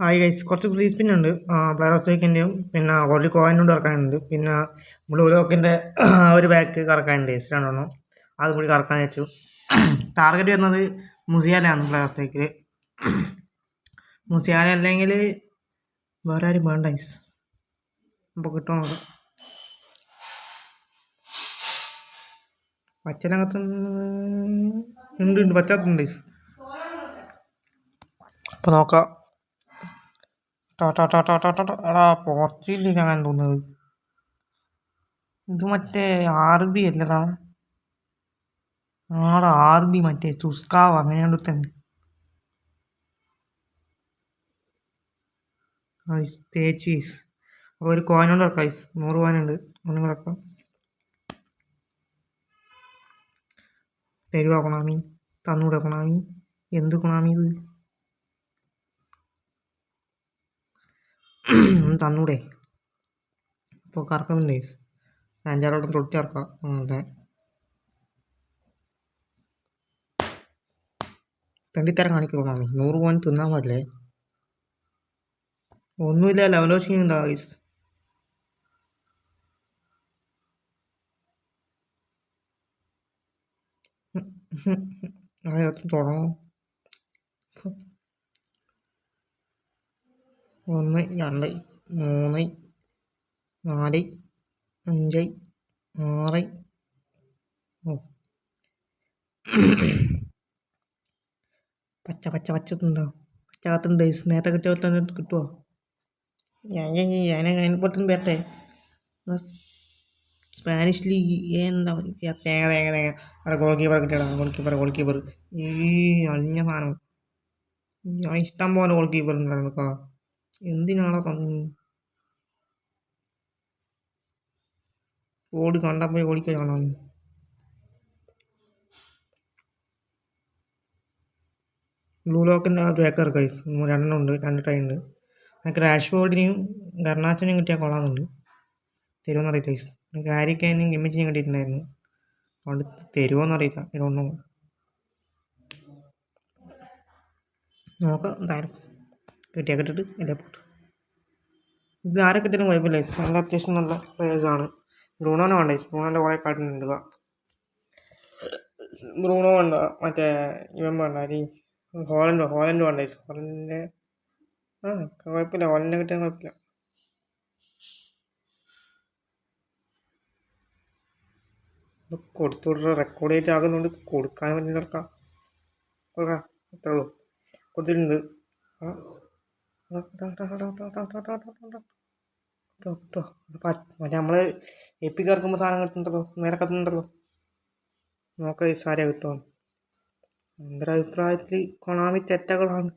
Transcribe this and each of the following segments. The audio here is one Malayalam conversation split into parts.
ഹായ് ഗൈസ് കുറച്ച് ഫ്രീ സ്പിൻ ഉണ്ട്. പ്ലെയർ ഓഫ് വീക്കിന്റെയും പിന്നെ ഒരു കോയിനും ഇറക്കാനുണ്ട് പിന്നെ ബ്ലൂ ലോക്കിന്റെ ഒരു ബാക്ക് കറക്കാനുണ്ട്. ഗൈസ് രണ്ടെണ്ണം. അതും കൂടി കറക്കാൻ വെച്ചു ടാർഗറ്റ് വരുന്നത് മുസിയാലയാണ് പ്ലെയർ ഓഫ് വീക്കിൽ മുസിയാല അല്ലെങ്കിൽ വേറെ ആരും വേണ്ട ഗൈസ് അപ്പോൾ കിട്ടുമോ നോക്കാം. പച്ചനകത്ത് ഉണ്ട് ഉണ്ട്. പച്ചകത്തുണ്ട് ഗൈസ് അപ്പോൾ നോക്കാം. എടാ പോർച്ചുഗലിലാണ് തോന്നുന്നത്? ഇത് മറ്റേ ആർ ബി അല്ലടാ. ആടാ ആർ ബി മറ്റേ ചുസ്കാവ് അങ്ങനെയാണ് തന്നെ. തേച്ചീസ് അപ്പോൾ ഒരു കോയിനുണ്ട് ഇറക്കാം ഐസ് നൂറ് കോയിനുണ്ട് ഒന്നും തരുവാ കൊണാമി. തന്നൂടെ കൊണാമി. എന്ത് കൊണാമി ഇത്? തന്നൂടെ. ഇപ്പോൾ കറക്കുന്നുണ്ട് അഞ്ചാറോട്ടം തൊട്ടി ഇറക്കാം ആ, അതെ. തണ്ടിത്തരം കാണിക്കണം നൂറ് പോയിൻ തിന്നാൻ പാടില്ലേ? ഒന്നുമില്ല ലെവൽ വെച്ചിട്ടുണ്ടാ ഗൈസ് അതിനകത്ത് തുടങ്ങും? ഒന്ന് രണ്ട് മൂന്ന് നാല് അഞ്ച് ആറ് പച്ച പച്ച പച്ചത്തുണ്ടോ പച്ചകത്തുണ്ട്. നേരത്തെ കിട്ടിയ പോലെ തന്നെ കിട്ടുമോ ഞാൻ ഞാൻ അതിനെപ്പോലെ തന്നെ വരട്ടെ. സ്പാനിഷിൽ എന്താ പറയുക? തേങ്ങ തേങ്ങ തേങ്ങ. അവിടെ ഗോൾ കീപ്പർ കിട്ടിയടാ. ഗോൾ കീപ്പർ ഗോൾ കീപ്പർ ഈ അളിഞ്ഞ സാധനം. ഇഷ്ടം പോലെ ഗോൾ കീപ്പർ ഉണ്ടായിരുന്നു എന്തിനാണോ തന്നു ഓടി കണ്ടാൽ പോയി കാണാൻ ബ്ലൂ ലോക്കിന്റെ ആ ഏക്കർ കൈസ് രണ്ടെണ്ണം ഉണ്ട് രണ്ട് ട്രൈ ഉണ്ട്. എനിക്ക് ക്രാഷ് ബോർഡിനെയും ഗർണാച്ചനെയും കിട്ടിയാൽ കൊള്ളാമെന്നുണ്ട്. തരുമോന്ന് അറിയില്ല കൈസ് എനിക്ക് ആരിക്കാനും ഗിമ്മിച്ചിനും കിട്ടിയിട്ടുണ്ടായിരുന്നു. അതുകൊണ്ട് തരുമോന്ന് അറിയില്ല ഇതൊന്നും നോക്കാം എന്തായാലും. കിട്ടിയാൽ കിട്ടിട്ട് ഇല്ല പോട്ട്. ഇത് ആരെ കിട്ടിയാലും കുഴപ്പമില്ല. ഐസ് നല്ല അത്യാവശ്യം നല്ല പ്ലേയേഴ്സാണ് ബ്രൂണോനെ വേണ്ട. ഐസ് ബ്രൂണോന്റെ കുറേ കാർഡുണ്ട് ബ്രൂണോ വേണ്ട. മറ്റേ ഇവൻ വേണ്ട. അരി ഹോളൻഡ് ഹോളൻഡ് വേണ്ട. ഐസ് ഹോളൻഡിന്റെ ആ കുഴപ്പമില്ല. ഹോളൻഡിനെ കിട്ടിയാൽ കുഴപ്പമില്ല. കൊടുത്തു വിടുക റെക്കോർഡ് ചെയ്തിട്ട് ആകുന്നുണ്ട് കൊടുക്കാൻ വേണ്ടി നടക്കാം. കൊടുക്കാം അത്രേ ഉള്ളൂ. കൊടുത്തിട്ടുണ്ട്. ആ. നമ്മൾ എപ്പി കിടക്കുമ്പോൾ സാധനം കിട്ടുന്നുണ്ടല്ലോ നേരെ കത്തുന്നുണ്ടല്ലോ. നോക്ക ഈ സാരിയാ കിട്ടുമോ എന്റെ അഭിപ്രായത്തിൽ കൊണാമി തെറ്റകളാണ്.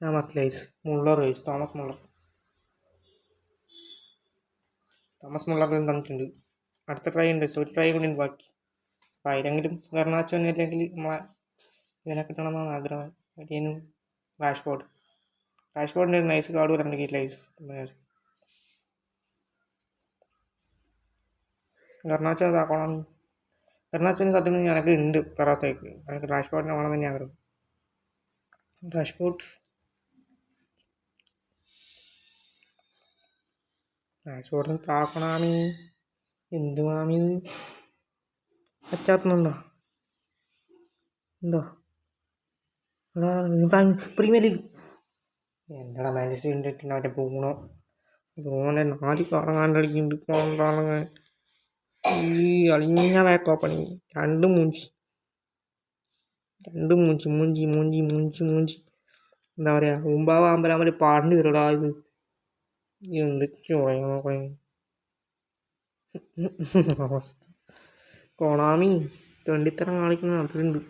ഞാൻ മനസ്സിലായി Muller wise Thomas Muller. Thomas മുള്ളറിലും തന്നിട്ടുണ്ട് അടുത്ത ട്രൈ ഉണ്ട് ഒരു ട്രൈ കൂടി ഉണ്ട് ബാക്കി. അപ്പം അതിലെങ്കിലും ഗർണാച്ചോ അല്ലെങ്കിൽ നമ്മളെ ഇവനെ കിട്ടണമെന്നാണ് ആഗ്രഹം. അടിയനും റാഷ്ബോർഡ് Dashboard is nice God will navigate lives. കർണാച്ചൻ അതാക്കണം കർണാച്ചന് സത്യം ഞാനൊക്കെ ഉണ്ട് പെറാത്തേക്ക് എനിക്ക് ഡാഷ്ബോർഡിനെ വേണം തന്നെ ആഗ്രഹം. ഡാഷ്ബോർഡ് ഡാഷ്ബോർഡിന് താക്കണാമി എന്ത് മാമി? അച്ചാത്തനുണ്ടോ എന്തോ പ്രീമിയർ ലീഗ് എന്റെടാ മാഞ്ചസ്റ്റർ യുണൈറ്റഡ് മറ്റേ ബ്രൂണോ ബ്രൂണോനെ നാല് കറങ്ങാണ്ടടിക്കുന്നുണ്ട് കൊണ്ടാളങ്ങ് ഈ അളിഞ്ഞ വേക്കോപ്പണി രണ്ട് മൂഞ്ചി. രണ്ട് മൂഞ്ചി. മൂഞ്ചി മൂഞ്ചി മൂഞ്ചി മൂഞ്ചി. എന്താ പറയുക മുമ്പാവ് അമ്പലാമ്പൽ പാടേണ്ടി വരുടാ ഇത്. എന്ത് എന്തൊക്കെയോ അവസ്ഥ. കൊണാമി തെണ്ടിത്തരം കാണിക്കുന്ന അതിലുണ്ട്